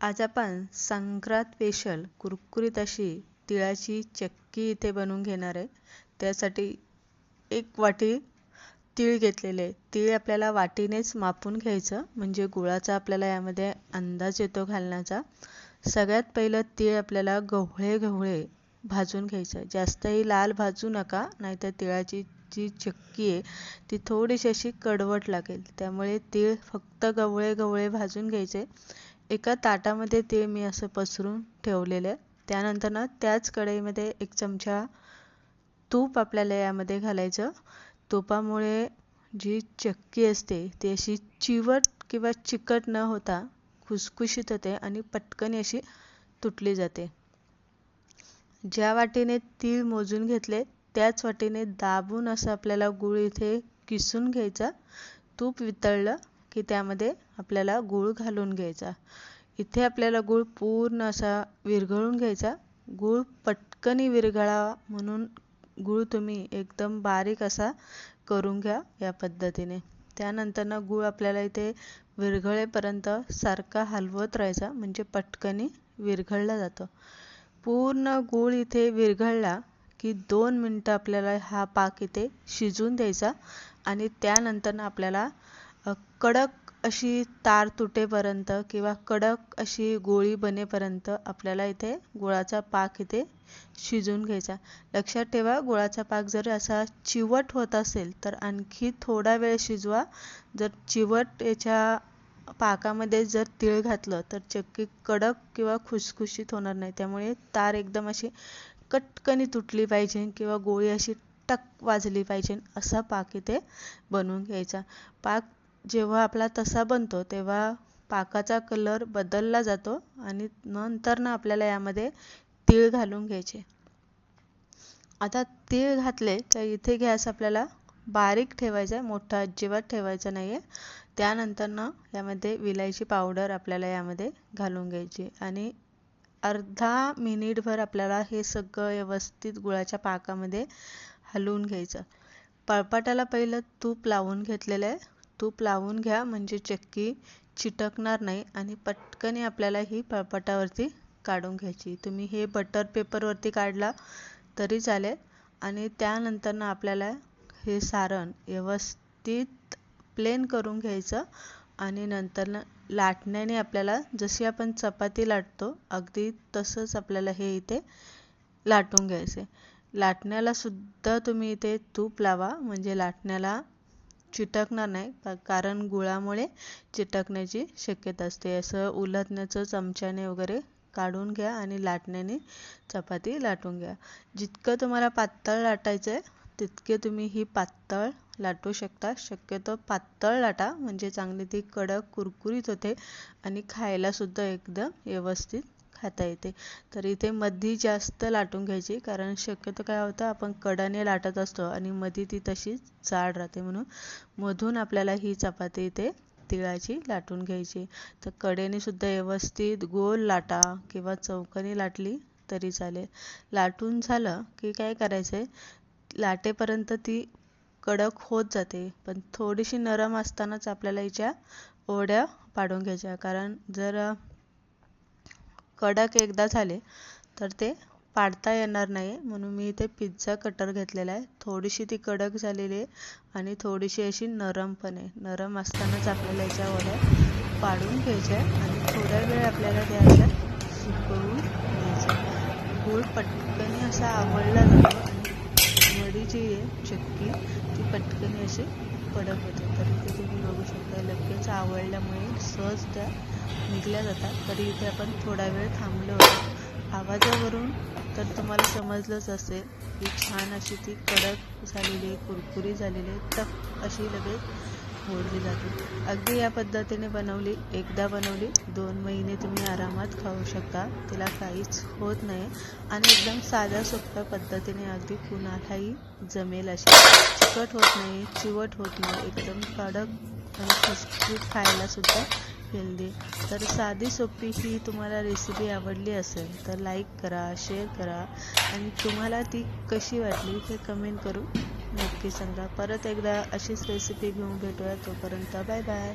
आज आपण संक्रांत स्पेशल कुरकुरीत अशी तिळाची चक्की इथे बनवून घेणार आहे. त्यासाठी एक वाटी तीळ घेतलेले आहे. तीळ आपल्याला वाटीनेच मापून घ्यायचं. म्हणजे गुळाचा आपल्याला यामध्ये अंदाज येतो घालण्याचा. सगळ्यात पहिलं तीळ आपल्याला गव्हळे गव्हळे भाजून घ्यायचं जास्तही लाल भाजू नका नाहीतर तिळाची जी चक्की आहे ती थोडीशी अशी कडवट लागेल. त्यामुळे तीळ फक्त गवळे गवळे भाजून घ्यायचे. एका ताटामध्ये ते मी असं पसरून ठेवलेलं आहे. त्यानंतर ना त्याच कढईमध्ये एक चमचा तूप आपल्याला यामध्ये घालायचं. तुपामुळे जी चक्की असते ती अशी चिवट किंवा चिकट न होता खुसखुशीत होते आणि पटकन अशी तुटली जाते. ज्या वाटीने तीळ मोजून घेतले त्याच वाटीने दाबून असं आपल्याला गूळ इथे किसून घ्यायचा. तूप वितळलं की त्यामध्ये आपल्याला गूळ घालून घ्यायचा. इथे आपल्याला गूळ पूर्ण असा विरघळून घ्यायचा. गूळ पटकनी विरघळावा म्हणून गूळ तुम्ही एकदम बारीक असा करून घ्या या पद्धतीने. त्यानंतर ना गूळ आपल्याला इथे विरघळेपर्यंत सारखा हलवत राहायचा म्हणजे पटकनी विरघळला जातो. पूर्ण गूळ इथे विरघळला की दोन मिनटं आपल्याला हा पाक इथे शिजून द्यायचा आणि त्यानंतर आपल्याला कडक अशी तार तुटेपर्यंत किंवा कडक अशी गोळी बनेपर्यंत आपल्याला इथे गुळाचा पाक इथे शिजून घ्यायचा. लक्षात ठेवा गुळाचा पाक जर असा चिवट होत असेल तर आणखी थोडा वेळ शिजवा. जर चिवट याच्या पाकामध्ये जर तीळ घातलं तर चक्की कडक किंवा खुसखुशीत होणार नाही. त्यामुळे तार एकदम अशी कटकनी तुटली पाहिजे किंवा गोळी अशी टक वाजली पाहिजे असा पाक इथे बनवून घ्यायचा. पाक जेव्हा आपला तसा बनतो तेव्हा पाकाचा कलर बदलला जातो आणि नंतर ना आपल्याला यामध्ये तीळ घालून घ्यायचे. आता तीळ घातले तर इथे गॅस आपल्याला बारीक ठेवायचा आहे मोठा अजिबात ठेवायचा नाही आहे त्यानंतर ना यामध्ये विलायची पावडर आपल्याला यामध्ये घालून घ्यायची आणि अर्धा मिनिटभर आपल्याला हे सगळं व्यवस्थित गुळाच्या पाकामध्ये हलवून घ्यायचं. पळपाटाला पहिलं तूप लावून घेतलेलं आहे. तूप लावून घ्या म्हणजे चक्की चिटकणार नाही आणि पटकन आपल्याला ही पळपाटावरती काढून घ्यायची. तुम्ही हे बटर पेपरवरती काढला तरी चालेल आणि त्यानंतरनं आपल्याला हे सारण व्यवस्थित प्लेन करून घ्यायचं आणि नंतरनं लाटण्याने आपल्याला जशी आपण चपाती लाटतो अगदी तसंच आपल्याला हे इथे लाटून घ्यायचे लाटण्यालासुद्धा तुम्ही इथे तूप लावा म्हणजे लाटण्याला चिटकणार नाही कारण गुळामुळे चिटकण्याची शक्यता असते. असं उलथण्याचं चमच्याने वगैरे काढून घ्या आणि लाटण्याने चपाती लाटून घ्या. जितकं तुम्हाला पातळ लाटायचं आहे तितके तुम्ही ही पातळ लाटू शकता. शक्यतो पातळ लाटा म्हणजे चांगली ती कडक कुरकुरीत होते आणि खायलासुद्धा एकदम व्यवस्थित खाता येते. तर इथे मधी जास्त लाटून घ्यायची कारण शक्यतो काय होतं आपण कडाने लाटत असतो आणि मधी ती तशीच जाड राहते म्हणून मधून आपल्याला ही चपाती इथे तिळाची लाटून घ्यायची. तर कडेने सुद्धा व्यवस्थित गोल लाटा किंवा चौकनी लाटली तरी चालेल. लाटून झालं की काय करायचं आहे लाटेपर्यंत ती कडक होत जाते पण थोडीशी नरम असतानाच आपल्याला हिच्या ओढ्या पाडून घ्यायच्या. कारण जर कडक एकदा झाले तर ते पाडता येणार नाही म्हणून मी इथे पिझ्झा कटर घेतलेला आहे. थोडीशी ती कडक झालेली आहे आणि थोडीशी अशी नरम पण आहे. नरम असतानाच आपल्याला याच्या वड्या पाडून घ्यायच्या आणि थोडा वेळ आपल्याला द्यायचा सुकवून घ्यायच्या. गूळ पटकन असा आवडला जातो आणि वडी जी आहे चक्की ती पटकन अशी कडक होते. तर इथे तुम्ही बघू शकता लगेच आवडल्यामुळे सहज त्या निघल्या जातात. तरी इथे आपण थोडा वेळ थांबलो होतो आवाजावरून तर तुम्हाला समजलंच असेल की छान अशी ती कडक झालेली आहे कुरकुरी झालेली आहे टक अशी लगेच फोडली जाते. अगदी या पद्धतीने बनवली एकदा बनवली दोन महिने तुम्ही आरामात खाऊ शकता. तिला काहीच होत नाही. आणि एकदम साध्या सोप्या पद्धतीने अगदी कुणालाही जमेल अशी. चिकट होत नाही चिवट होत नाही. एकदम कडक आणि खायला खायलासुद्धा हेल्दी. तर साधी सोपी ही तुम्हाला रेसिपी आवडली असेल तर लाईक करा शेअर करा. आणि तुम्हाला ती कशी वाटली ते कमेंट करू नक्की सांगा. परत एकदा अशीच रेसिपी घेऊन भेटूया. तोपर्यंत बाय बाय